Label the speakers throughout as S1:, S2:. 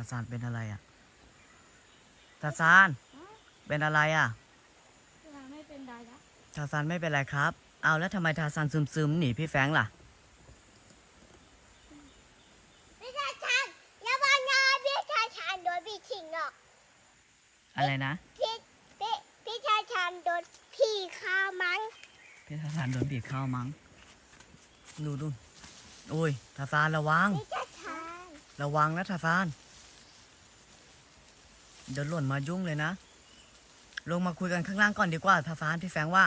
S1: าซานเป็นอะไรอะทาซานเป็นอะไรอะ
S2: ยังไม่เป็นไรละ
S1: ทาซานไม่เป็นไรครับ เอาแล้วทำไมทาซานซึมๆหนีพี่แฟรงค์ล่ะ
S3: พี่ชายชันอย่ามางานพี่ชายชันโดนพี่ทิ้งหรอก
S1: อะไรนะ
S3: พี่พี่พี่ชายชันโดนพี่ฆ่ามั้ง
S1: พี่ทาซานโดนบีบเข้ามั้ง ดูดูโอ้ยทาซานระวัง
S3: พี่ชายชัน
S1: ระวังนะทาซาน เดี๋ยวหล่นมายุ่งเลยนะ ลงมาคุยกันข้างล่างก่อนดีกว่าทาซานพี่แฟงว่า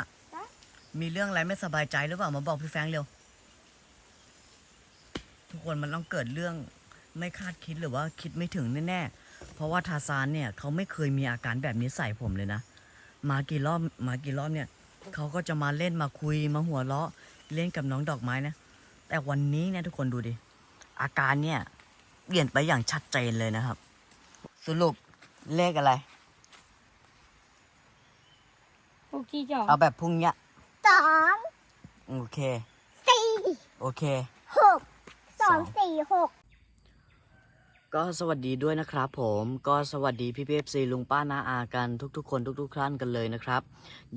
S1: มีเรื่องอะไรไม่สบายใจหรือเปล่ามาบอกพี่แฟงเร็ว ทุกคนมันต้องเกิดเรื่องไม่คาดคิดหรือว่าคิดไม่ถึงแน่ๆ เพราะว่าทาซานเนี่ยเขาไม่เคยมีอาการแบบนี้ใส่ผมเลยนะ มากี่รอบมากี่รอบเนี่ยเขาก็จะมาเล่นมาคุยมาหัวเราะเล่นกับน้องดอกไม้นะ แต่วันนี้เนี่ยทุกคนดูดิ อาการเนี่ยเปลี่ยนไปอย่างชัดเจนเลยนะครับ สรุป เลขอะไร
S2: พวกที่จอ
S1: เอาแบบพรุ่งเนี้ย
S3: สอง
S1: โอเค
S3: สี่
S1: โอเค
S3: หกสองสี่หก
S1: ก็สวัสดีด้วยนะครับผมก็สวัสดีพี่พีเอฟซีลุงป้านาอากันทุกๆ คนทุกๆท่านกันเลยนะครับ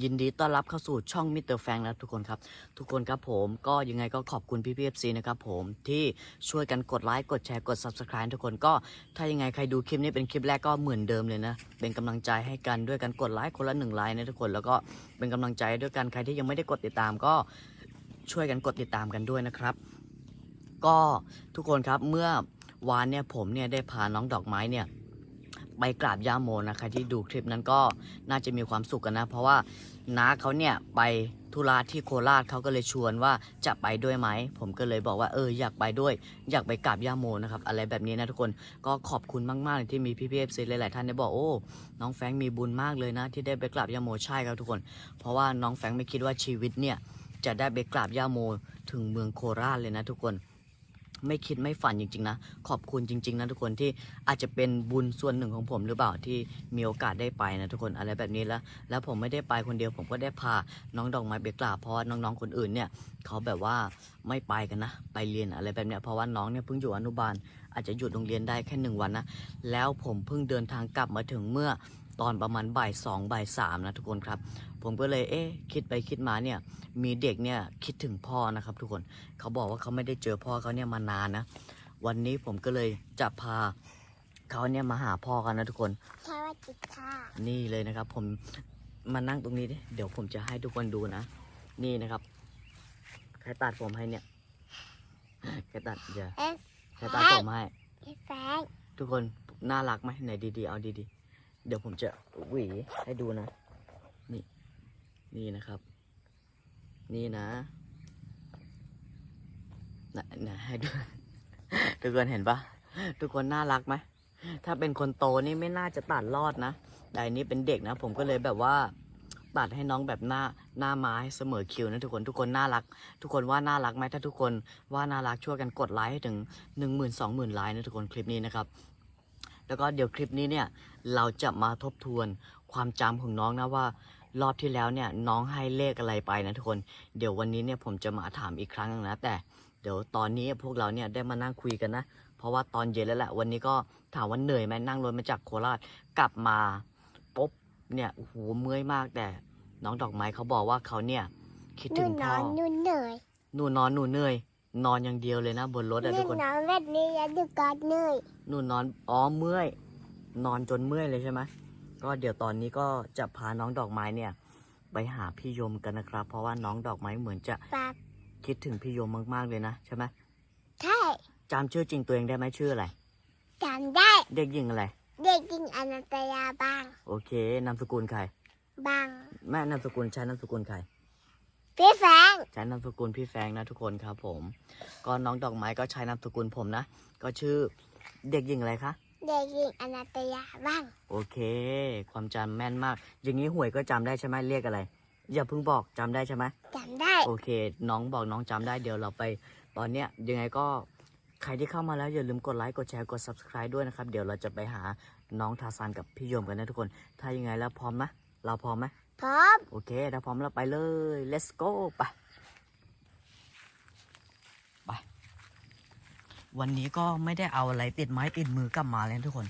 S1: ยินดีต้อนรับเข้าสู่ช่องมิสเตอร์แฟงนะทุกคนครับ ทุกคนครับผมก็ยังไงก็ขอบคุณพี่พีเอฟซีนะครับผมที่ช่วยกันกดไลค์กดแชร์กด subscribe ทุกคนก็ถ้ายังไงใครดูคลิปนี้เป็นคลิปแรกก็เหมือนเดิมเลยนะ เป็นกำลังใจให้กันด้วยกันกดไลค์คนละหนึ่งไลค์นะทุกคนแล้วก็เป็นกำลังใจด้วยกันใครที่ยังไม่ได้กดติดตามก็ช่วยกันกดติดตามกันด้วยนะครับ ก็ทุกคนครับเมื่อ วานเนี่ยผมเนี่ยได้พาน้องดอกไม้เนี่ยไปกราบย่าโมนะใครที่ดูคลิปนั้นก็น่าจะมีความสุขกันนะ เพราะว่าน้าเขาเนี่ยไปธุระที่โคราชเขาก็เลยชวนว่าจะไปด้วยไหม ผมก็เลยบอกว่าเอออยากไปด้วย อยากไปกราบย่าโมนะครับอะไรแบบนี้นะทุกคนก็ขอบคุณมากๆเลยที่มีพี่พีเอฟซีหลายๆท่านได้บอกโอ้น้องแฟงมีบุญมากเลยนะ ที่ได้ไปกราบย่าโมใช่ครับทุกคน เพราะว่าน้องแฟงไม่คิดว่าชีวิตเนี่ยจะได้ไปกราบย่าโมถึงเมืองโคราชเลยนะทุกคน ไม่คิดไม่ฝันจริงๆนะ ขอบคุณจริง ๆนะทุกคนที่อาจจะเป็นบุญส่วนหนึ่งของผมหรือเปล่าที่มีโอกาสได้ไปนะทุกคนอะไรแบบนี้แล้ว แล้วผมไม่ได้ไปคนเดียวผมก็ได้พาน้องดอกไม้ไปกราบเพราะน้องๆคนอื่นเนี่ยเขาแบบว่าไม่ไปกันนะ ไปเรียนอะไรแบบเนี้ยเพราะว่าน้องเนี่ยเพิ่งอยู่อนุบาล อาจจะหยุดโรงเรียนได้แค่หนึ่งวันนะแล้วผมเพิ่งเดินทางกลับมาถึงเมื่อ ตอนประมาณบ่ายสองบ่ายสามนะทุกคนครับ ผมก็เลยเอ๊ะคิดไปคิดมาเนี่ย มีเด็กเนี่ยคิดถึงพ่อนะครับ ทุกคนเขาบอกว่าเขาไม่ได้เจอพ่อเขาเนี่ยมานานนะ วันนี้ผมก็เลยจะพาเขาเนี่ยมาหาพ่อกันนะทุกคน
S3: สวัสดีค่ะ
S1: นี่เลยนะครับ ผมมานั่งตรงนี้ดิเดี๋ยวผมจะให้ทุกคนดูนะนี่นะครับใครตัดผมให้เนี่ยใครตัดเดี๋ยว
S3: เอ๊ะ
S1: ใครตัดผมให้
S3: พี่แฟง
S1: ทุกคนน่ารักไหมไหนดีๆเอาดีๆ เดี๋ยวผมจะหวีให้ดูนะ นี่ นี่นะครับ นี่นะนะนะให้ดูทุกคนเห็นปะทุกคนน่ารักไหมถ้าเป็นคนโตนี่ไม่น่าจะตัดรอดนะแต่อันนี้เป็นเด็กนะ ผมก็เลยแบบว่าตัดให้น้องแบบหน้าหน้าไม้ให้เสมอคิวนะทุกคนทุกคนน่ารัก ทุกคนว่าน่ารักไหมถ้าทุกคนว่าน่ารักช่วยกันกดไลค์ให้ถึงหนึ่งหมื่นสองหมื่นไลค์นะทุกคนคลิปนี้นะครับ แล้วก็เดี๋ยวคลิปนี้เนี่ยเราจะมาทบทวนความจำของน้องนะว่ารอบที่แล้วเนี่ยน้องให้เลขอะไรไปนะทุกคน เดี๋ยววันนี้เนี่ยผมจะมาถามอีกครั้งหนึงนะแต่เดี๋ยวตอนนี้พวกเราเนี่ยได้มานั่งคุยกันนะ เพราะว่าตอนเย็นแล้วแหละวันนี้ก็ถามว่าเหนื่อยไหมนั่งรถมาจากโคราชกลับมาปุ๊บเนี่ยโอ้โหเมื่อยมากแต่ น้องดอกไม้เขาบอกว่าเขาเนี่ยคิด
S3: ห
S1: ถึ
S3: นู
S1: ง
S3: น
S1: พ่
S3: อ
S1: อน
S3: หนูเหนื่อย
S1: หนูนอนหนูเหนื่อย นอนอย่างเดียวเลยนะ บนรถ
S3: ห
S1: อะ
S3: นู
S1: ทุกคน
S3: นอนแบบนี้แล้วดูกอดเหนื่อย
S1: หนูนอนอ๋อเมื่อย นอนจนเมื่อยเลยใช่ไหมก็เดี๋ยวตอนนี้ก็จะพาน้องดอกไม้เนี่ย ไปหาพี่ยมกันนะครับ เพราะว่าน้องดอกไม้เหมือนจะ
S3: ปาก
S1: คิดถึงพี่ยมมากๆเลยนะใช่ไหม
S3: ใช่
S1: จำชื่อจริงตัวเองได้ไหมชื่ออะไร
S3: จำได้
S1: เด็กหญิงอะไร
S3: เด็กหญิงอนันตยาบาง
S1: โอเคนามสกุลใคร
S3: บาง
S1: แม่นามสกุลใช้นามสกุลใคร
S3: พี่แฟง
S1: ใช้นามสกุลพี่แฟงนะทุกคนครับผม ก็น้องดอกไม้ก็ใช้นามสกุลผมนะ ก็ชื่อเด็กหญิงอะไรคะ
S3: เด็กหญิงอนันตยาบาง
S1: โอเค ความจำแม่นมาก อย่างนี้หวยก็จำได้ใช่ไหมเรียกอะไร อย่าเพิ่งบอกจำได้ใช่ไหม
S3: จำได้
S1: โอเค น้องบอกน้องจำได้เดี๋ยวเราไป ตอนเนี้ยยังไงก็ใครที่เข้ามาแล้วอย่าลืมกดไลค์กดแชร์กด subscribe ด้วยนะครับ เดี๋ยวเราจะไปหาน้องทาซานกับพี่โยมกันนะทุกคน ถ้ายังไงแล้วพร้อมไหมเราพร้อมไหม
S3: พร้อม
S1: โอเคถ้าพร้อมเราไปเลย let's go ไปไป วันนี้ก็ไม่ได้เอาอะไรติดไม้ติดมือกลับมาเลยนะทุกคน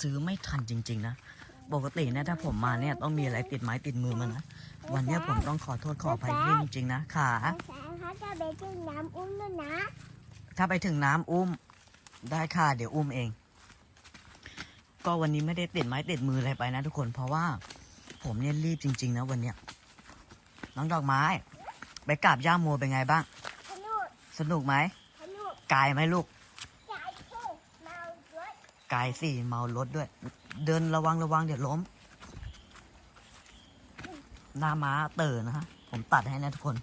S1: ซื้อไม่ทันจริง ๆ นะ ปกติเนี่ยถ้าผมมาเนี่ยต้องมีอะไรติดไม้ติดมือมานะ วันเนี้ยผมต้องขอโทษขออภัยพี่จริงๆนะขา
S3: แสงเขาจะไปจิ้มน้ำอุ้มด้วยนะ
S1: ถ้าไปถึงน้ำอุ้มได้ค่ะเดี๋ยวอุ้มเอง ก็วันนี้ไม่ได้ติดไม้ติดมืออะไรไปนะทุกคนเพราะว่า ผมเนี่ยรีบจริง ๆ นะวันเนี้ยน้องดอกไม้ ไปกราบย่าโมเป็นไงบ้าง
S3: ขนุน
S1: สนุกไหม
S3: ขนุน
S1: กายไหมลูก
S3: ใจเท่เมารถ
S1: กายสิเมารถด้วย เดินระวังระวังเดี๋ยวล้ม หน้าม้าเตอนะฮะผมตัดให้นะทุกคน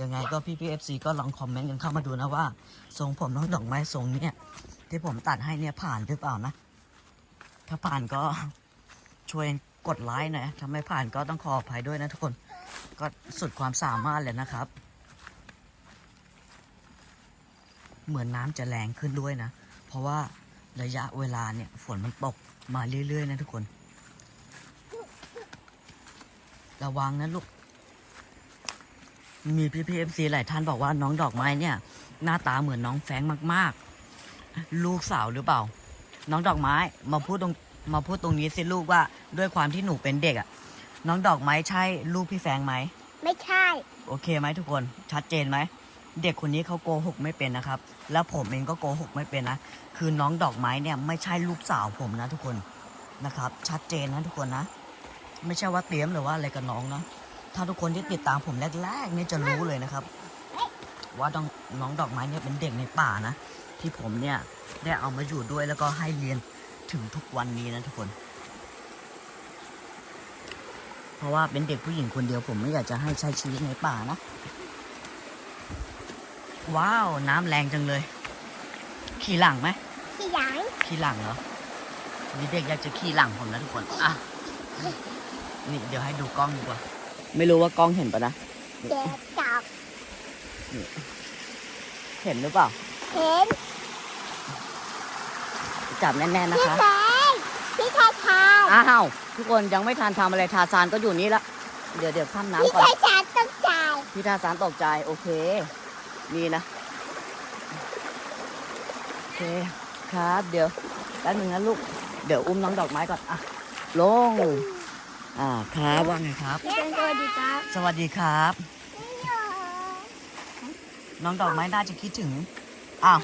S1: ยังไงก็พี่พีเอฟซีก็ลองคอมเมนต์กันเข้ามาดูนะว่าทรงผมน้องดอกไม้ทรงเนี้ยที่ผมตัดให้เนี่ยผ่านหรือเปล่านะ ถ้าผ่านก็ช่วย กดไลค์น่อยถ้าไม่ผ่านก็ต้องขออภัยด้วยนะทุกคน ก็สุดความสามารถเลยนะครับ เหมือนน้ำจะแรงขึ้นด้วยนะ เพราะว่าระยะเวลาเนี่ยฝนมันตกมาเรื่อย ๆ นะทุกคน ระวังนะลูก มีพี่พีเอฟซีหลายท่านบอกว่าน้องดอกไม้เนี่ย หน้าตาเหมือนน้องแฟงมาก ๆ ลูกสาวหรือเปล่า น้องดอกไม้มาพูดตรง มาพูดตรงนี้สิลูกว่าด้วยความที่หนูเป็นเด็กอะน้องดอกไม้ใช่ลูกพี่แฟรงค์ไหม
S3: ไม่ใช่
S1: โอเคไหมทุกคนชัดเจนไหม เด็กคนนี้เขาโกหกไม่เป็นนะครับ แล้วผมเองก็โกหกไม่เป็นนะ คือน้องดอกไม้เนี่ยไม่ใช่ลูกสาวผมนะทุกคนนะครับ ชัดเจนนะทุกคนนะ ไม่ใช่ว่าเตรียมหรือว่าอะไรกับน้องนะถ้าทุกคนที่ติดตามผมแรกๆเนี่ยจะรู้เลยนะครับ ว่าน้องน้องดอกไม้เนี่ยเป็นเด็กในป่านะที่ผมเนี่ยได้เอามาอยู่ด้วยแล้วก็ให้เรียน ถึงทุกวันนี้นะทุกคน เพราะว่าเป็นเด็กผู้หญิงคนเดียวผมไม่อยากจะให้ใช้ชีวิตในป่านะ ว้าวน้ำแรงจังเลย ขี่หลังไหม
S3: ที่หลัง
S1: ขี่หลังเหรอนี่เด็กอยากจะขี่หลังผมนะทุกคนอะนี่เดี๋ยวให้ดูกล้องดีกว่า ไม่รู้ว่ากล้องเห็นปะนะ
S3: เด็กจับ
S1: เห็นหรือเปล่า
S3: เห็น
S1: จับแน่นๆนะ
S3: พี่
S1: คะ
S3: แสงพี่ชายชาย
S1: อ้าวทุกคนยังไม่ทันทำอะไรทาซานก็อยู่นี่ละ เดี๋ยวเดี๋ยวข้าม
S3: พี่
S1: น้ำก่อน
S3: ชายชายต้องจ่าย
S1: พี่ทาสารตกใจโอเค นี่นะ โอเคครับ เดี๋ยวแป๊บนึงนะลูก เดี๋ยวอุ้มน้องดอกไม้ก่อน อะ ลง อ่าครับว่าไงครับ
S2: พี่เป็นสวัสดีครับ
S1: สวัสดีครับ
S3: พี่หนู
S1: น้องดอกไม้น่าจะคิดถึง อ้าว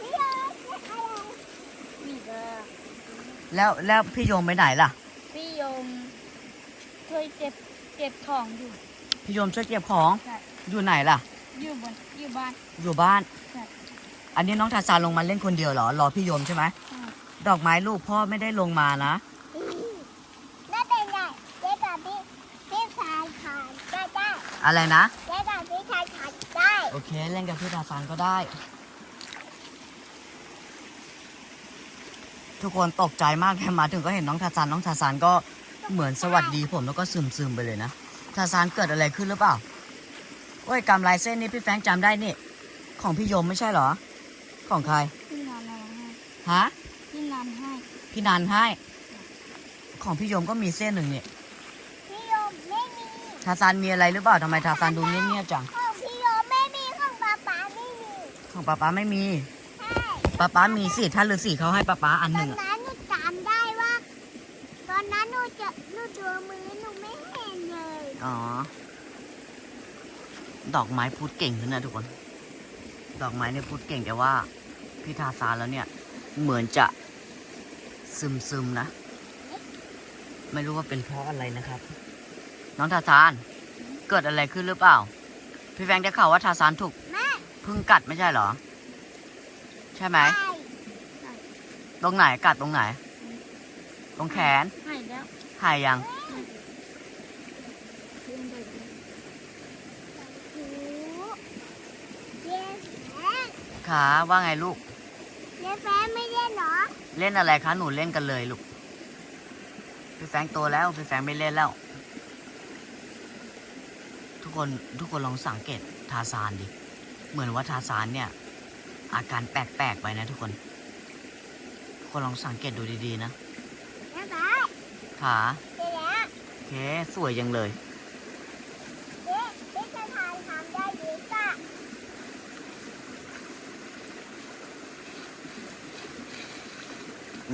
S3: พี่หนูอะไร
S2: มีเบอร์
S1: แล้วแล้วพี่โยมไปไหนล่ะ
S2: พี่ยมช่วยเก็บเก็บของอยู่
S1: พี่โยมช่วยเก็บของ
S2: ใช่
S1: อยู่ไหนล่ะ
S2: อยู่บนอยู่บ้าน
S1: อยู่บ้าน
S2: ใช่
S1: อันนี้น้องทาซานลงมาเล่นคนเดียวเหรอ รอพี่โยมใช่ไหม
S2: ใช่
S1: ดอกไม้ลูกพ่อไม่ได้ลงมานะ
S3: ไม่เป็นไรเจ๊กับพี่พี่ชายชายก็ได้
S1: อะไรนะ
S3: เจ๊กับพี่ชายชายได้
S1: โอเค เล่นกับพี่ทาซานก็ได้ ทุกคนตกใจมากแค่มาถึงก็เห็นน้องทาซานน้องทาซานก็เหมือนสวัสดีผมแล้วก็ซึมซึมๆไปเลยนะทาซานเกิดอะไรขึ้นหรือเปล่าโอ้ยกำลายเส้นนี่พี่แฟรงค์จำได้นี่ ของพี่โยมไม่ใช่เหรอ ของใคร
S2: พี่นำมาให้
S1: ฮะ
S2: พี่นำให้
S1: พี่นันให้ ของพี่โยมก็มีเส้นหนึ่งนี่
S3: พี่โยมไม่มี
S1: ทาซานมีอะไรหรือเปล่าทำไมทาซานดูเงียบๆจัง
S3: ของพี่โยมไม่มีของป๊าป๊าไม่มี
S1: ของป๊าป๊าไม่มี
S3: ใช่
S1: ป๊าป๊ามีสิถ้าฤาษีเขาให้ป๊าป๊าอัน
S3: ต
S1: ห
S3: อ
S1: นึ่
S3: น
S1: งอะ
S3: นั้นหนูจำได้ว่า ตอนนั้นหนูจะหนูดูมือหนูไม่เห็นเลย
S1: อ๋อ ดอกไม้พูดเก่งขึ้นนะทุกคน ดอกไม้เนี่ยพูดเก่งแต่ว่า พี่ทาซานแล้วเนี่ย เหมือนจะซึมซึมๆนะ ไม่รู้ว่าเป็นเพราะอะไรนะครับ น้องทาซาน เกิดอะไรขึ้นหรือเปล่า พี่แฟงได้ข่าวว่าทาซานถูก
S3: แม่
S1: พึ่งกัดไม่ใช่เหรอใช่ไหม
S3: ใช่
S1: ตรงไหนกัดตรงไหน ตรงแขน
S2: ให้แล้ว
S1: หายยัง
S2: เพื่อนไปดู
S3: โอ้เย้แฟน
S1: ขาว่าไงลูก
S3: เย้แฟนไม่เล่นเหรอ
S1: เล่นอะไรคะหนูเล่นกันเลยลูก พี่แฟงโตแล้วพี่แฟงไม่เล่นแล้ว ทุกคนทุกคนลองสังเกตทาซานดิ เหมือนว่าทาซานเนี่ย อาการแปลกๆไปนะทุกคน ทุกคนลองสังเกตดูดีๆนะขาโอเคสวยจังเลย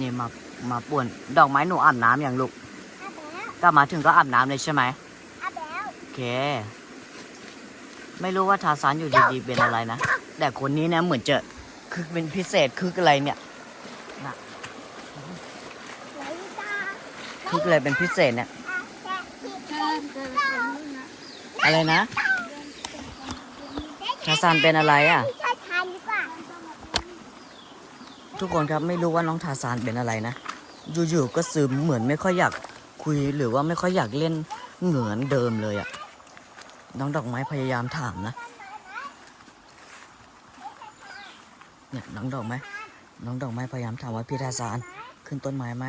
S3: นี่
S1: มา มาป่วน ดอกไม้หนูอาบน้ำอย่างลูกก็มาถึงก็อาบน้ำเลยใช่ไหม
S3: อาบแล้ว
S1: โอเค ไม่รู้ว่าทาสานอยู่ดีๆเป็นอะไรนะ แต่คนนี้นี่ยเหมือนจะคึกเป็นพิเศษคึกอะไรเนี่ยคึกอะไรเป็นพิเศษเนี่ย
S3: อะ
S1: ไรนะทาซานเป็นอะไรอะ
S3: ทุก
S1: คนครับไม่รู้ว่าน้องทาซานเป็นอะไรนะอยู่ๆก็ซึมเหมือนไม่ค่อยอยากคุยหรือว่าไม่ค่อยอยากเล่นเหมือนเดิมเลยอะน้องดอกไม้พยายามถามนะ เนี่ยน้องดอกไม้น้องดอกไม้พยายามถามว่าพี่ทาซานขึ้นต้นไม้ไหม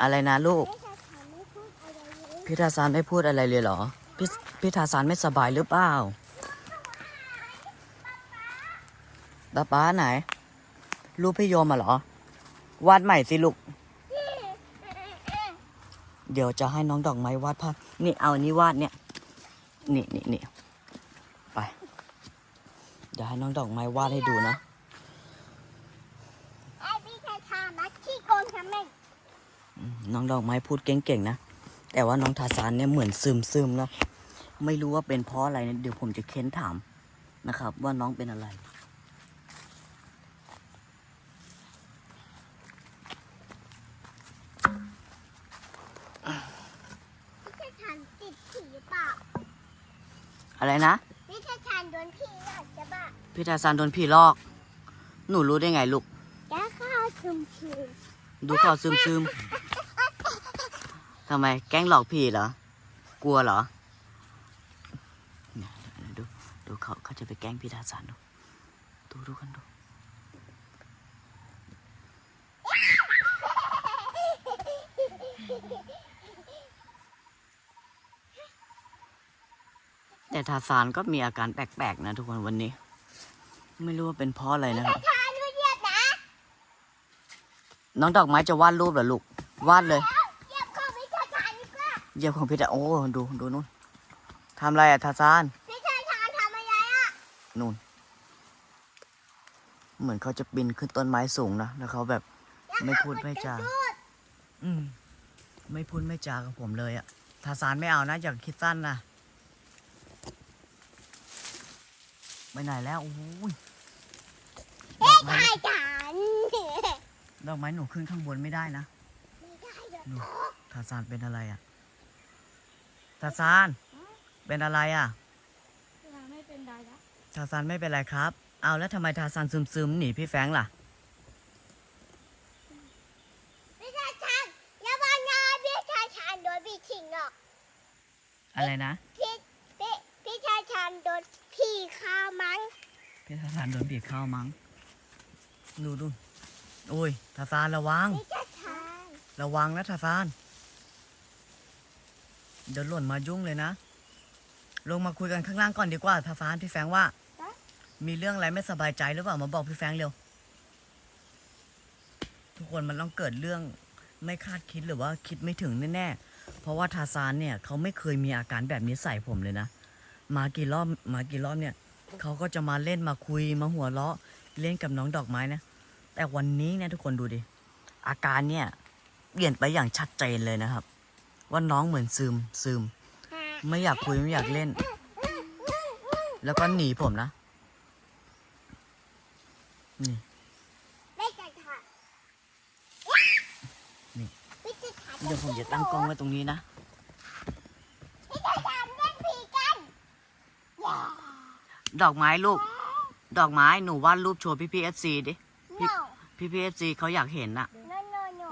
S1: อะไรนะลูก
S3: พี่ชายทานไม่พูดอะไรเลย
S1: พี่ทาซานไม่พูดอะไรเลยเหรอ พี่พี่ทาซานไม่สบายหรือเปล่าป้าป้าไหน รูปพี่โยมมาเหรอ วาดใหม่สิลูก เดี๋ยวจะให้น้องดอกไม้วาดภาพนี่เอาอันนี้วาดเนี่ยนี่นี่นี่ไปเดี๋ยวให้น้องดอกไม้วาดให้ดูนะ
S3: ไอ้พี่ชายทานนะขี้โกงทำไม
S1: น้องดอกไม้พูดเก่งๆนะแต่ว่าน้องทาซานเนี่ยเหมือนซึมซึมๆนะไม่รู้ว่าเป็นเพราะอะไรนะเดี๋ยวผมจะเค้นถามนะครับ ว่าน้องเป็นอะไร
S3: พี่ชายทานติดผีเปล่า
S1: อะไรนะ
S3: พี่ชายทานโดนผีหลอกจะบ้า
S1: พี่ทาซานโดนผีหลอก หนูรู้ได้ไงลูก
S3: จะเข้าวชุมชี
S1: ดูข่าวซึมซึมๆทำไมแกล้งหลอกผีเหรอ กลัวเหรอเนี่ยดูดูเขาเขาจะไปแกล้งพี่ทาซานดู ดูดูกันดู แต่ทาซานก็มีอาการแปลกๆนะทุกคนวันนี้ ไม่รู้ว่าเป็นเพราะอะไรนะครับ
S3: ทานดูเยียบนะ
S1: น้องดอกไม้จะวาดรูปเหรอลูกวาดเลย
S3: เยียบของพี่ชายทานดีกว่า
S1: เยี่ยมของพี่แต่โอ้ดูดูนู่นทำอะไรอะทาซาน
S3: พี่ชายทานทำอะไรอะ
S1: นู่น เหมือนเขาจะบินขึ้นต้นไม้สูงนะแล้วเขาแบบไม่พูดไม่จาอืม ไม่พูดไม่จากับผมเลยอะทาซานไม่เอานะอย่าคิดสั้นนะ ไปไหนแล้วโอ้ยดอกไม้
S3: ชายทาน
S1: ดอกไม้หนูขึ้นข้างบนไม่ได้นะ
S3: ไม่ได้หรอก
S1: นู่นทาซานเป็นอะไรอะทาซานเป็นอะไรอะ
S2: ไม่เป็นไรแล้ว
S1: ทาซานไม่เป็นไรครับ เอาแล้วทำไมทาซานซึมๆหนีพี่แฟรงค์ล่ะ
S3: พี่ชายทานอย่าบอกนะพี่ชายทานโดนพี่ทิ้งหรอก
S1: อะไรนะ
S3: พี่พี่พี่ชายทานโดนพี่ฆ่ามั้ง
S1: พี่ทาซานโดนบีบ เข้ามั้ง ดูดูโอ้ยทาซานระวัง
S3: พี่ชายทาน
S1: ระวังนะทาซาน เดี๋ยวหล่นมายุ่งเลยนะ ลงมาคุยกันข้างล่างก่อนดีกว่าทาซานพี่แฟรงค์ว่า มีเรื่องอะไรไม่สบายใจหรือเปล่ามาบอกพี่แฟรงค์เร็ว ทุกคนมันต้องเกิดเรื่องไม่คาดคิดหรือว่าคิดไม่ถึงแน่ๆ เพราะว่าทาซานเนี่ยเขาไม่เคยมีอาการแบบนี้ใส่ผมเลยนะ มากี่รอบมากี่รอบเนี่ย เขาก็จะมาเล่นมาคุยมาหัวเราะเล่นกับน้องดอกไม้นะ แต่วันนี้เนี่ยทุกคนดูดิ อาการเนี่ยเปลี่ยนไปอย่างชัดเจนเลยนะครับ ว่าน้องเหมือนซึมซึม ไม่อยากคุยไม่อยากเล่น แล้วก็หนีผมนะ นี่
S3: นี่
S1: เดี๋ยวผมจะตั้งกล้องไว้ตรงนี้นะ
S3: พี่ชายทานเล่นผีกันอย่า
S1: ดอกไม้ลูก ดอกไม้หนูวาดรูปโชว์พี่พีเอฟซีดิ
S3: no
S1: พี่พีเอฟซีเขาอยากเห็นน่ะ
S3: no no no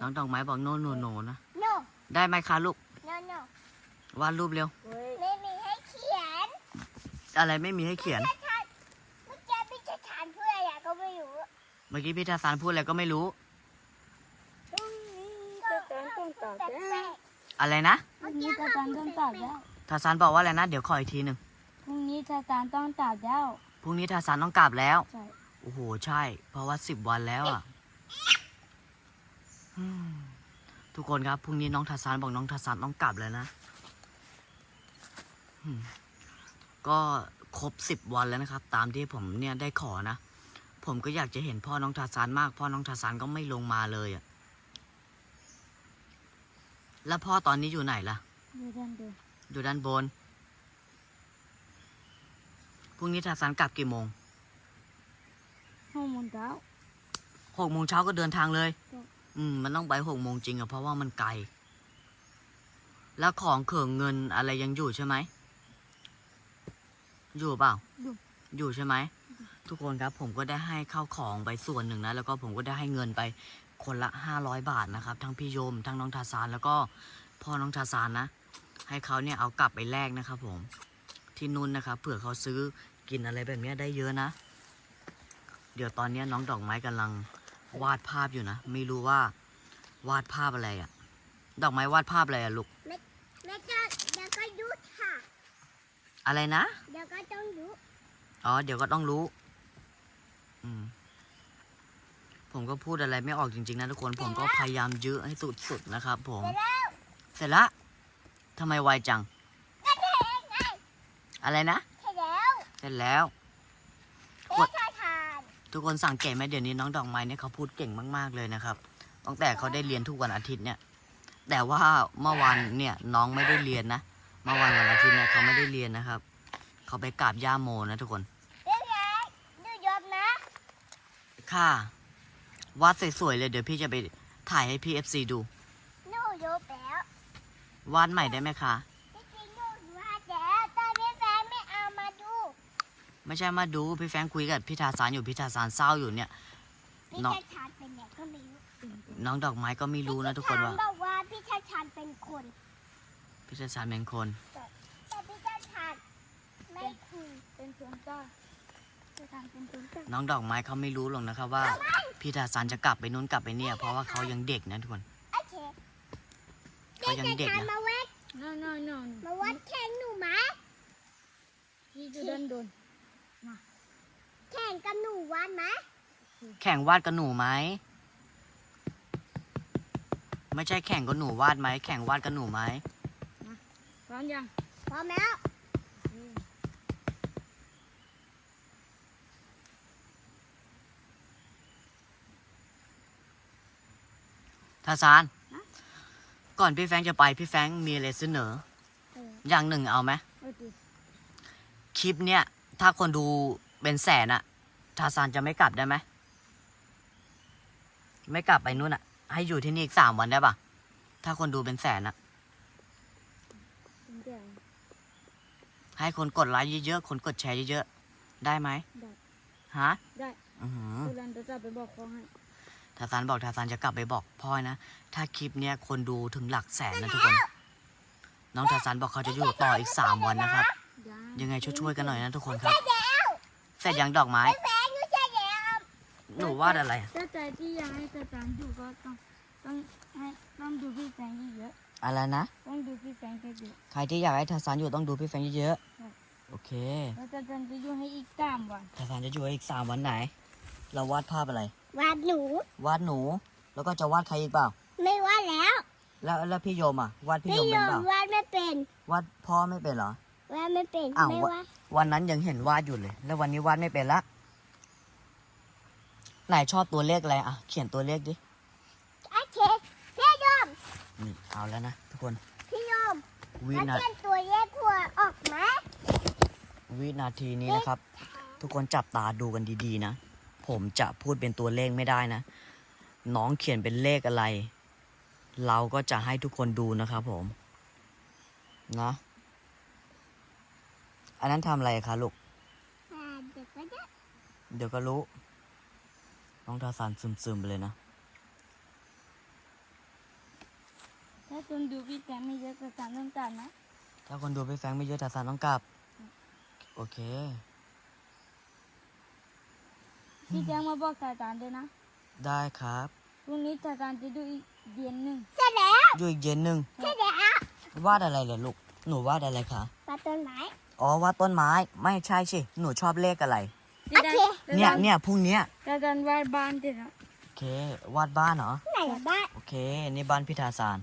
S1: น้องดอกไม้บอกโนโนโนนะ
S3: no
S1: ได้ไหมคะลูก
S3: no no
S1: วาดรูปเร็ว
S3: ไม่มีให้เขียน
S1: อะไรไม่มีให้เขียน
S3: พี่ชายเมื่อกี้พี่ชายทานเพื่ออะไรก็ไม่รู้
S1: เมื่อกี้พี่ทาซานพูดอะไรก็ไม่รู้
S2: พรุ่งนี้จะการต้องตอบ
S3: แป
S2: แล้ว
S3: ลก
S1: อะไรนะ
S2: พรุ่งนี้จะการต้องตอบแล้ว
S1: ทาซานบอกว่าอะไรนะ เดี๋ยวขออีกทีหนึ่ง
S2: พรุ่งนี้จะการต้องตอบแล้ว
S1: พรุ่งนี้ทาซานต้องกลับแล้ว
S2: ใช่
S1: โอ้โห ใช่ เพราะว่าสิบวันแล้วอะอืมทุกคนครับ พรุ่งนี้น้องทาซานบอกน้องทาซานต้องกลับแล้วนะอืมก็ครบสิบวันแล้วนะครับ ตามที่ผมเนี่ยได้ขอนะ ผมก็อยากจะเห็นพ่อน้องทาซานมาก พ่อน้องทาซานก็ไม่ลงมาเลยอะแล้วพ่อตอนนี้อยู่ไหนล่ะ
S2: ดูด้านเดิน
S1: อยู่ด้านบนพ รุ่งนี้ทาซานกลับกี่โมง
S2: ห้องมันเท้า
S1: หกโมงเช้าก็เดินทางเลย
S2: ครับ
S1: อืม มันต้องไปหกโมงจริงอะเพราะว่ามันไกล แล้วของเขิงเงินอะไรยังอยู่ใช่ไหม อยู่เปล่า
S2: ดู
S1: อยู่ใช่ไหม ทุกคนครับ ผมก็ได้ให้ข้าวของไปส่วนหนึ่งนะ แล้วก็ผมก็ได้ให้เงินไปคนละห้าร้อยบาทนะครับ ทั้งพี่โยม ทั้งน้องทาซานแล้วก็พ่อน้องทาซานนะ ให้เขาเนี่ยเอากลับไปแลกนะครับผมที่นุ่นนะครับเผื่อเขาซื้อ กินอะไรแบบเนี้ยได้เยอะนะ เดี๋ยวตอนเนี้ยน้องดอกไม้กำลังวาดภาพอยู่นะ ไม่รู้ว่าวาดภาพอะไรอะดอกไม้วาดภาพอะไรอะลูก
S3: แม่ก็เดี๋ยวก็ยุดค่ะ
S1: อะไรนะ
S3: เดี๋ยวก็ต้องยุด
S1: อ๋อ เดี๋ยวก็ต้องรู้ อืม ผมก็พูดอะไรไม่ออกจริงๆนะทุกคน ผมก็พยายามยื้อให้สุดๆนะครับผม
S3: เสร็จแล้ว
S1: เสร็จละทำไมไวจัง
S3: ก็เทเองไง
S1: อะไรนะ
S3: เสร็จแล้ว
S1: เสร็จแล้ว
S3: เอ๊ะถ้าทาน
S1: ทุกคนสังเกตไหมเดี๋ยวนี้น้องดอกไม้เนี่ยเขาพูดเก่งมาก ๆ เลยนะครับ ตั้งแต่เขาได้เรียนทุกวันอาทิตย์เนี่ย แต่ว่าเมื่อวานเนี่ยน้องไม่ได้เรียนนะ เมื่อวันวันอาทิตย์เนี่ยเขาไม่ได้เรียนนะครับ เขาไปกราบย่าโมนะทุกคน
S3: เดี๋ยวไงดูยอมนะ
S1: ค่ะวาดสวยๆเลยเดี๋ยวพี่จะไปถ่ายให้พี่เอฟซีดู
S3: หนูยอมแล้ว
S1: วาดใหม่ได้ไหมคะ
S3: จริงๆหนูว่าแล้วตอนนี้แฟนไม่เอามาดู
S1: ไม่ใช่มาดูพี่แฟรงค์คุยกับพี่ทาสานอยู่พี่ทาสานเศร้าอยู่เนี่ย
S3: พี่
S1: น้อง
S3: ชายชานเป็นไงก็ไม่รู้
S1: น้องดอกไม้ก็ไม่รู้นะทุกคนว่า
S3: พี่ชยชบอกว่าพี่ชายชานเป็นคน
S1: พี่ทาสานเป็นคน
S3: แต่พี่ชายชานไม่คุย
S2: เป็นสวนต้าจะทำเป็นสวนต้า
S1: น้องดอกไม้เขาไม่รู้หรอกนะครับว่าพี่ทาสานจะกลับไปนู้นกลับไปเนี่ย เพราะว่าเขายังเด็กนะทุกคน
S3: โอเค
S1: เขายังเด็ก
S3: พี่ชายชาน
S1: นะ
S3: มาวัด
S2: no no no
S3: มาวัดแข่งหนูไหม
S2: ที่ดูด้านบน
S3: แข่งกับหนูวัดไหม
S1: แข่งวาดกับหนูไหม ไม่ใช่แข่งกับหนูวาดไหม แข่งวาดกับหนูไหม
S2: พร้อมยัง
S3: พร้อมแล้ว
S1: ทาสาน ก่อนพี่แฟรงค์จะไปพี่แฟรงค์มีอะไรเสนอ
S2: เออ
S1: อย่างหนึ่งเอาไหม
S2: โอเค
S1: คลิปเนี้ย ถ้าคนดูเป็นแสนอะทาซานจะไม่กลับได้ไหม ไม่กลับไปนู่นอะให้อยู่ที่นี่อีกสามวันได้ปะถ้าคนดูเป็นแสนอะ
S2: เป็นแก่
S1: ให้คนกดไลค์เยอะๆ คนกดแชร์เยอะๆ ได้ไหม
S2: ได้
S1: ฮะ
S2: ได้
S1: อือหือ
S2: ดูแลจะจับไปบอกเขาให้
S1: ทาซานบอกทาซานจะกลับไปบอกพ่อนะ ถ้าคลิปเนี้ยคนดูถึงหลักแสนนะทุกคน น้องทาซานบอกเขาจะอยู่ต่ออีกสามวันนะครับ ยังไงช่วยๆกันหน่อยนะทุกคนครับเสร็จยังดอกไม้
S3: แฟนหนูใช่แล้ว
S1: หนูวาดอะไรอะ
S2: ถ้าใจที่อยากให้ตาตามอยู่ก็ต้องต้องให้ต้องดูพี่แฟงเยอะ
S1: อะไรนะ
S2: ๆต้องดูพี่แฟงเยอะ
S1: ใครที่อยากให้ทาซานอยู่ต้องดูพี่แฟรงค์เยอะ
S2: ครับ
S1: ๆโอเค
S2: ๆแล้วตาตามจะอยู่ให้อีกสามวัน
S1: ทาซานจะอยู่อีกสามวันไหน เราวาดภาพอะไร
S3: วาดหนู
S1: วาดหนู แล้วก็จะวาดใครอีกเปล่า
S3: ไม่วาดแล้ว
S1: แล้วแล้วพี่โยมอะ วาดพี่
S3: พี่
S1: โยม
S3: โย
S1: เป็นเป
S3: ม
S1: ล่า
S3: วาดไม่เป็น
S1: วาดพ่อไม่เป็นเหรอ
S3: วาดไม่เป็น
S1: อ้าว
S3: ไม่
S1: วะ
S3: วาด
S1: วันนั้นยังเห็นวาดอยู่เลย แล้ววันนี้วาดไม่เป็นละไหนชอบตัวเลขอะไรอะเขียนตัวเลขดิ
S3: โอเคพี่โยม
S1: นี่เอาแล้วนะทุกคน
S3: พี่โยม
S1: วิ
S3: ถ้า
S1: นา
S3: เขียนตัวแยกหัวออกไหม
S1: วินาทีนี้นะครับ ทุกคนจับตาดูกันดีๆนะ ผมจะพูดเป็นตัวเลขไม่ได้นะ น้องเขียนเป็นเลขอะไร เราก็จะให้ทุกคนดูนะครับผม นะ อันนั้นทำอะไรคะลูก
S3: อ่าเดี๋ยวก็จะ
S1: เดี๋ยวก็รู้ น้องทาสานซึมๆไปเลยนะ
S2: ถ้าคนดูพี่แฟงไม่เยอะตาตามต้องตัดนะ
S1: ถ้าคนดูพี่แฟรงค์ไม่เยอะทาสานต้องกลับ โอเค
S2: พี่แจ้งมาบอกตาตามด้วยนะ
S1: ได้ครับ
S2: พรุ่งนี้ตาตามจะดูอีกเดือนหนึ่ง
S3: เสร็จแล้ว
S1: อยู่อีกเย็นหนึ่ง
S3: เสร็จแล้ว
S1: วาดอะไรเลยลูก หนูวาดอะไรคะ
S3: วาดต้นไม้
S1: อ๋อวาดต้นไม้ไม่ใช่สิหนูชอบเลขอะไร
S3: โอเค
S1: เนี่ยเนี่ยพรุ่งเนี้ย
S2: ตาตามวาดบ้านเด็ดนะ
S1: โอเควาดบ้านเหรอ
S3: ไหนอะบ้าน
S1: โอเคนี่บ้านพิธาสาร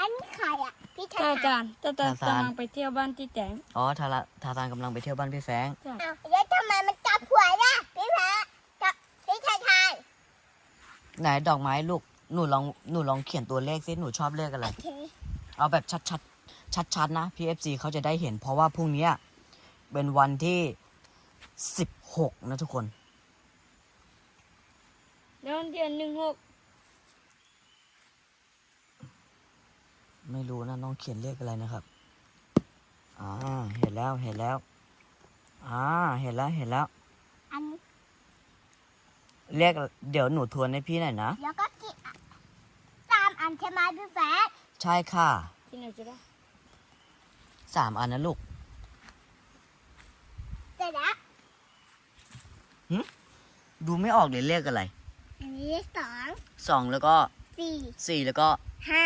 S3: อันนี้ใครอะพี่พี่ชา
S2: ตายจานตาตา
S1: ทาซาน
S2: กำลังไปเที่ยวบ้านที่แตง
S1: อ๋อทาราทาทานกำลังไปเที่ยวบ้านพี่แฟรงค์
S3: อ้าวแล้วทำไมมันจับหัวล่ะพี่แพ้จับพี่ชายชาย
S1: ไหนดอกไม้ลูกหนูลองหนูลองเขียนตัวเลขสิหนูชอบเลขอะไร
S3: โอเค
S1: เอาแบบชัดๆ ชัดๆนะ PFC เขาจะได้เห็น เพราะว่าพรุ่งเนี้ยเป็นวันที่ 16 นะทุกคน
S2: แล้วเดือนหนึ่งหก
S1: ไม่รู้นะน้องเขียนเลขอะไรนะครับ อ่า เห็นแล้วเห็นแล้ว อ่า เห็นแล้วเห็นแล้ว
S3: อันนี้
S1: เลขเดี๋ยวหนูทวนให้พี่หน่อยนะ
S3: แล้วก็กี่อันสามอันใช่ไหมพี่แพ้
S1: ใช่ค่ะ
S2: ที่ไหนจะได้
S1: สามอันนะลูก
S3: เสร็จแล้ว
S1: ดูไม่ออกเลยเลขอะไร
S3: อันนี้สอง
S1: สองแล้วก็
S3: สี่
S1: สี่แล้วก็
S3: ห้า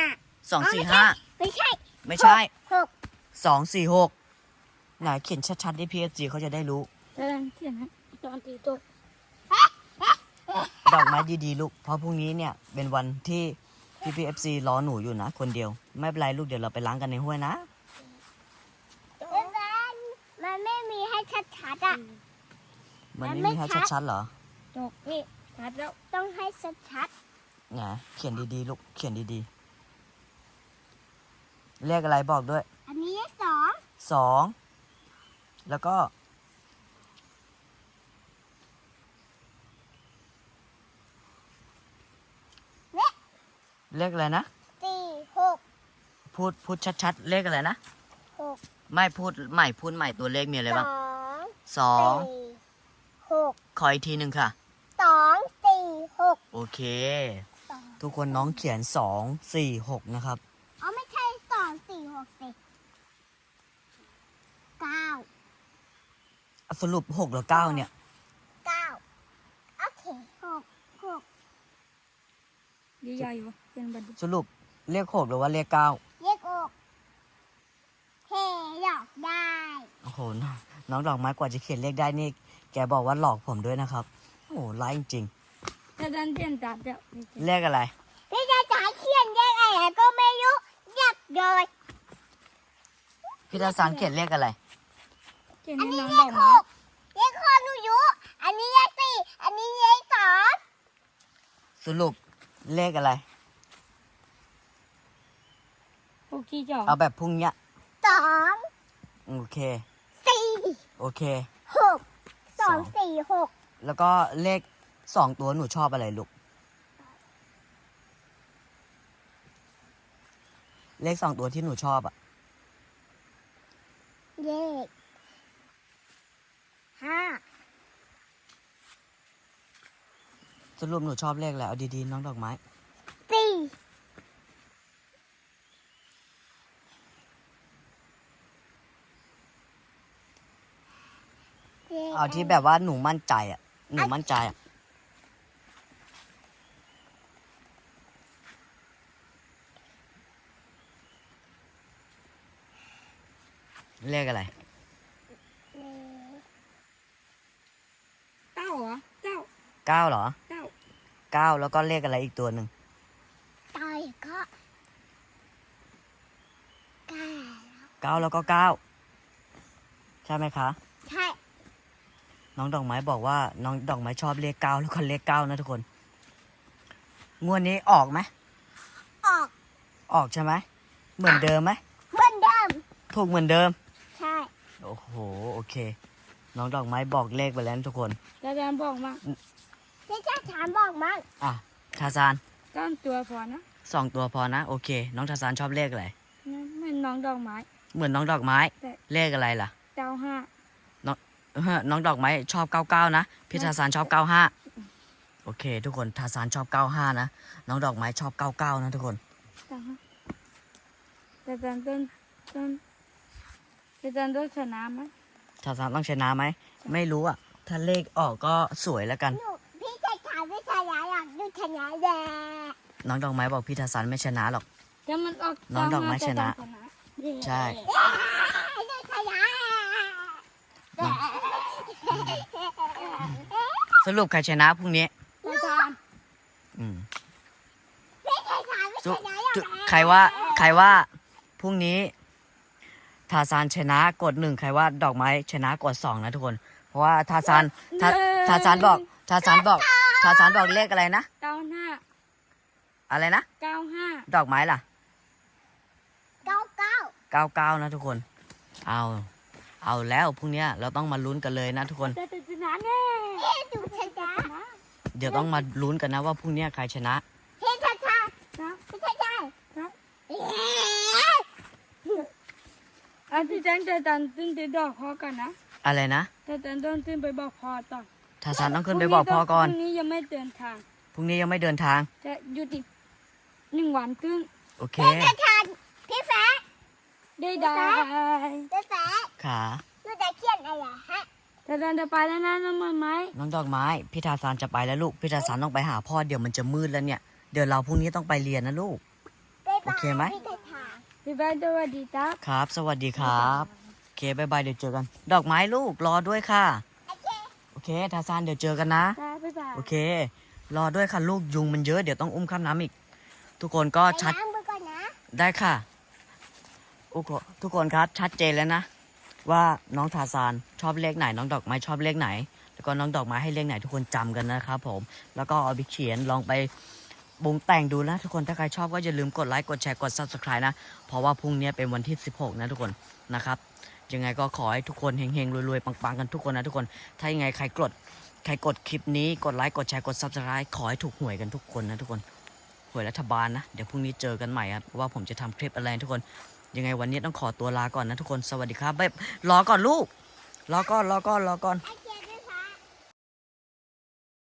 S1: สอง
S3: อ๋อ
S1: สี่
S3: ไม่ใช่
S1: ห้า
S3: ไม่ใช่
S1: ไม่ใช่
S3: หก
S1: สองสี่หกไหนเขียนชัดๆให้ PFC เขาจะได้รู้
S2: ตาจานเขียนให้ตอนตีตก
S1: ดอกไม้ดีๆลูก เพราะพรุ่งนี้เนี่ยเป็นวันที่พี่พีเอฟซีรอหนูอยู่นะ คนเดียว ไม่เป็นไรลูกเดี๋ยวเราไปล้างกันในห้วยนะ
S3: พี่แพ้มันไม่มีให้ชั ดๆอะ
S1: มัน
S3: มัน
S1: ไม่
S3: ไม่
S1: มีให้
S3: ชัด
S1: ชัดๆเหรอ
S2: ตกนี่ชัดแล้ว
S3: ต้องให้ชัด
S1: ไงเขียนดีๆลูกเขียนดีๆเลขอะไรบอกด้วย
S3: ๆอันนี้สอง
S1: สองแล้วก็ เลขอะไรนะ
S3: สี่หก
S1: พูดพูดชัดๆ เลขอะไรนะ
S3: หก
S1: ไม่พูดใหม่พูดใหม่ตัวเลขมีอะไร
S3: ส
S1: บ้าง
S3: อง
S1: สอง
S3: สี่หก
S1: ขออีกทีหนึ่งค่ะ
S3: สองสี่หก
S1: โอเค
S3: สอง
S1: ทุกคนน้องเขียนสองสี่หกนะครับ
S3: อ๋อไม่ใช่สองสี่หกสิเก้า
S1: สรุปหกหรือเก้าเนี่ย
S3: เก้าโอเคหกหก
S2: ดีใหญ่วะเป็นบัตร
S1: สรุปเลขหกหรือว่าเลขเก้า
S3: เลขอกเฮหยอกได้
S1: โอ้โห น้องน้องดอกไม้กว่าจะเขียนเลขได้นี่ แกบอกว่าหลอกผมด้วยนะครับ โอ้โหร้ายจริง
S2: ตาจานเปลี่ยนตาเดียว
S1: ๆเลขอะไร
S3: พี่จะจ่ายเขียนเลขอะไรก็ไม่รู้เรียบเลย
S1: พี่ตาสารเขียนเลขอะไร
S2: เขียน
S3: อัน
S2: ให้
S3: นี้
S2: น้อง
S3: เล
S2: ดอ
S3: ข
S2: ก
S3: ห
S2: ไม้
S3: กเลขหกหนูอยู่อันนี้เลขสี่อันนี้เลขสอง
S1: สรุปเลขอะไร
S2: พวกที่จอ
S1: เอาแบบพรุ่งเนี้ย
S3: สอง
S1: โอเค
S3: สี่
S1: โอเค
S3: หกสองสี่หก
S1: แล้วก็เลขสองตัวหนูชอบอะไรลูก เลขสองตัวที่หนูชอบอะ
S3: เลขห้า
S1: สรุปหนูชอบเลขอะไรเอาดีๆน้องดอกไม้
S3: สี่
S1: เอาที่แบบว่าหนูมั่นใจอะหนูมั่นใจอะเลขอะไร
S3: เลข
S2: เก้าเหรอเก้า
S1: เก้าเหรอ
S2: เก้า
S1: เก้าแล้วก็เลขอะไรอีกตัวหนึ่ง
S3: ตายก็เก้า
S1: เก้าแล้วก็เก้า ใช่ไหมคะ
S3: ใช่
S1: น้องดอกไม้บอกว่า น้องดอกไม้ชอบเลขเก้าแล้วก็เลขเก้านะทุกคน งวดนี้ออกไหม
S3: ออก
S1: ออกใช่ไหมเหมือนเดิมไหม
S3: เหมือนเดิม
S1: ถูกเหมือนเดิม
S3: ใช่
S1: โอ้โห โอเค น้องดอกไม้บอกเลขไปแล้วนะทุกคน
S2: ตาจานบอกมา
S3: ที่จะถามบอกมั่ง
S1: อะทาซาน
S2: ก้านตัวพอนะ
S1: สองตัวพอนะ โอเค น้องทาซานชอบเลขอะไร
S2: เหมือนน้องดอกไม้
S1: เหมือนน้องดอกไม้
S2: แต่
S1: เลขอะไรล่ะ
S2: เก้าห้า
S1: เออ น้องดอกไม้ชอบเก้าเก้านะพี่ทาซานชอบเก้าห้าโอเค ทุกคนทาซานชอบเก้าห้านะน้องดอกไม้ชอบเก้าเก้านะทุกคน
S2: เก้าห้าตาจานต้นต้นตาจานต้นชนะไหม
S1: ทาซานต้องชนะไหมไม่รู้อะถ้าเลขออกก็สวยแล้วกัน
S3: หนูพี่จะถามพี่ชายอยากดูชนะแดง
S1: น้องดอกไม้บอกพี่ทาซานไม่ชนะหรอก
S2: ถ้ามันออก
S1: น้องดอกไม้ชนะ
S2: ตาจาชนะ
S1: ใช่
S3: ดูชนะ
S1: สรุปใครชนะพรุ่งนี้
S2: ตาจาน
S1: อืม
S3: พี่จะถามพี่
S1: จุ
S3: ชายอยาก
S1: จุใครว่า ใครว่าพรุ่งนี้ทาซานชนะกดหนึ่งใครว่าดอกไม้ชนะกดสองนะทุกคน เพราะว่าทาซานทาทาซานบอกทาซานบอกทาซานบอกเลขอะไรนะ
S2: เก้าห้า
S1: อะไรนะ
S2: เก้าห้า
S1: ดอกไม้ล่ะ
S3: เก้าเก้า
S1: เก้าเก้านะทุกคน เอา เอาแล้วพรุ่งเนี้ยเราต้องมาลุ้นกันเลยนะทุกคน
S2: จะจะชนะแน่
S3: เฮ้ดูชะชา
S1: เดี๋ยวต้องมาลุ้นกันนะว่าพรุ่งเนี้ยใครชนะ
S3: เฮ้ชะชา
S2: ครับ
S3: ชะชา
S2: ครับ
S3: เฮ้
S2: อาทิตย์จันจะจันขึ้นไปบอกพ่อก่อนนะ
S1: อะไรนะ
S2: จะจันต้องขึ้นไปบอกพ่อต่อ
S1: ทาซานต้องขึ้นไปบอกพ่อก่อน
S2: พรุ่งนี้ยังไม่เดินทาง
S1: พรุ่งนี้ยังไม่เดินทาง
S2: จะหยุดอีกหนึ่งวันครึ่ง
S1: โอเค
S3: ชะชาพี่แฟะ
S2: ได้ได้
S3: พี่แฟะ
S1: ขา
S3: หนูจะเขียนอะไรฮะ
S2: จะจันจะไปแล้วนะน้ำมันไหม
S1: น้องดอกไม้พี่ทาซานจะไปแล้วลูกพี่ทาซานต้องไปหาพ่อเดี๋ยวมันจะมืดแล้วเนี่ยเดี๋ยวเราพรุ่งนี้ต้องไปเรียนนะลูก
S3: บ๊ายบาย
S1: โอเคไหม
S3: พี่ชา
S2: พี่แบ๊สวัสดีครับ
S1: ครับ สวัสดีครับโอเคบายบายเดี๋ยวเจอกัน ดอกไม้ลูกรอด้วยค่ะ
S3: โอเค
S1: โอเคทาซานเดี๋ยวเจอกันนะ
S2: จ้าบ๊ายบาย
S1: โอเค รอด้วยค่ะลูกยุงมันเยอะเดี๋ยวต้องอุ้มข้ามน้ำอีก ทุกคนก็
S3: ไป
S1: ชัด
S3: ล้างมือก่อนนะ
S1: ได้ค่ะ ทุกคนครับชัดเจนแล้วนะ ว่าน้องทาซานชอบเลขไหน น้องดอกไม้ชอบเลขไหน แล้วก็น้องดอกไม้ให้เลขไหนทุกคนจำกันนะครับผมแล้วก็เอาไปเขียนลองไปบุงแต่งดูนะทุกคนถ้าใครชอบก็อย่าลืมกดไลค์กดแชร์กด subscribe นะ เพราะว่าพรุ่งนี้เป็นวันที่ 16 นะทุกคนนะครับยังไงก็ขอให้ทุกคนเฮงๆรวยๆปังๆกันทุกคนนะทุกคนถ้ายังไงใครกดใครกดคลิปนี้กดไลค์กดแชร์กด subscribe ขอให้ถูกหวยกันทุกคนนะทุกคนหวยรัฐบาลนะ เดี๋ยวพรุ่งนี้เจอกันใหม่ครับว่าผมจะทำคลิปอะไรทุกคน ยังไงวันนี้ต้องขอตัวลาก่อนนะทุกคนสวัสดีครับแบบรอก่อนลูกรอก่อนรอก่อนรอก่อน